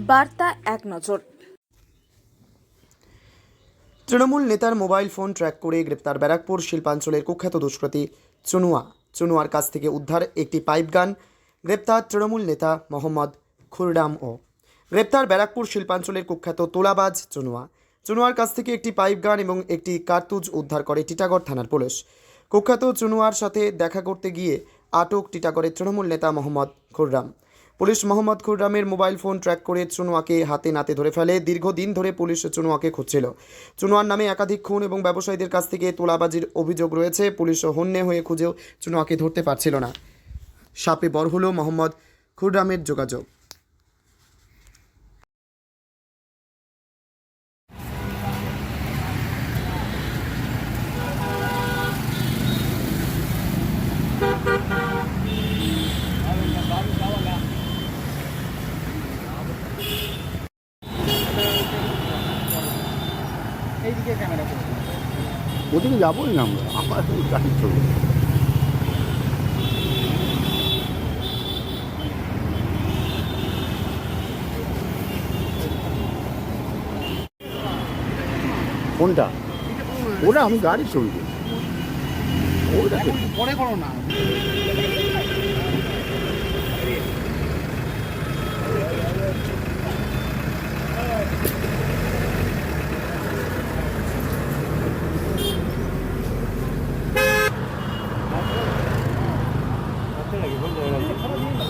বার্তা এক নজর। তৃণমূল নেতার মোবাইল ফোন ট্র্যাক করে গ্রেপ্তার ব্যারাকপুর শিল্পাঞ্চলের কুখ্যাত দুষ্কৃতী চুনুয়া। চুনুয়ার কাছ থেকে উদ্ধার একটি পাইপ গান, গ্রেপ্তার তৃণমূল নেতা মোহাম্মদ খুররাম ও। গ্রেপ্তার ব্যারাকপুর শিল্পাঞ্চলের কুখ্যাত তোলাবাজ চুনুয়া। চুনুয়ার কাছ থেকে একটি পাইপ গান এবং একটি কার্তুজ উদ্ধার করে টিটাগড় থানার পুলিশ। কুখ্যাত চুনুয়ার সাথে দেখা করতে গিয়ে আটক টিটাগড়ের তৃণমূল নেতা মোহাম্মদ খুররাম। পুলিশ মোহাম্মদ খুররামের মোবাইল ফোন ট্র্যাক করে চুনুয়াকে হাতে নাতে ধরে ফেলে। দীর্ঘদিন ধরে পুলিশ চুনুয়াকে খুঁজছিল। চুনুয়ার নামে একাধিক খুন এবং ব্যবসায়ীদের কাছ থেকে তোলাবাজির অভিযোগ রয়েছে। পুলিশ হন্যে হয়ে খুঁজেও চুনুয়াকে ধরতে পারছিল না। সাপে বর হলো মোহাম্মদ খুররামের যোগাযোগ। ওদিকে যাবোই না আমরা। আমার গাড়ি চলবে। কোনটা? ওটা আমি গাড়ি চলবে। ওটা পরে করো না। 이렇게 먼저 해가지고 팔아주는 거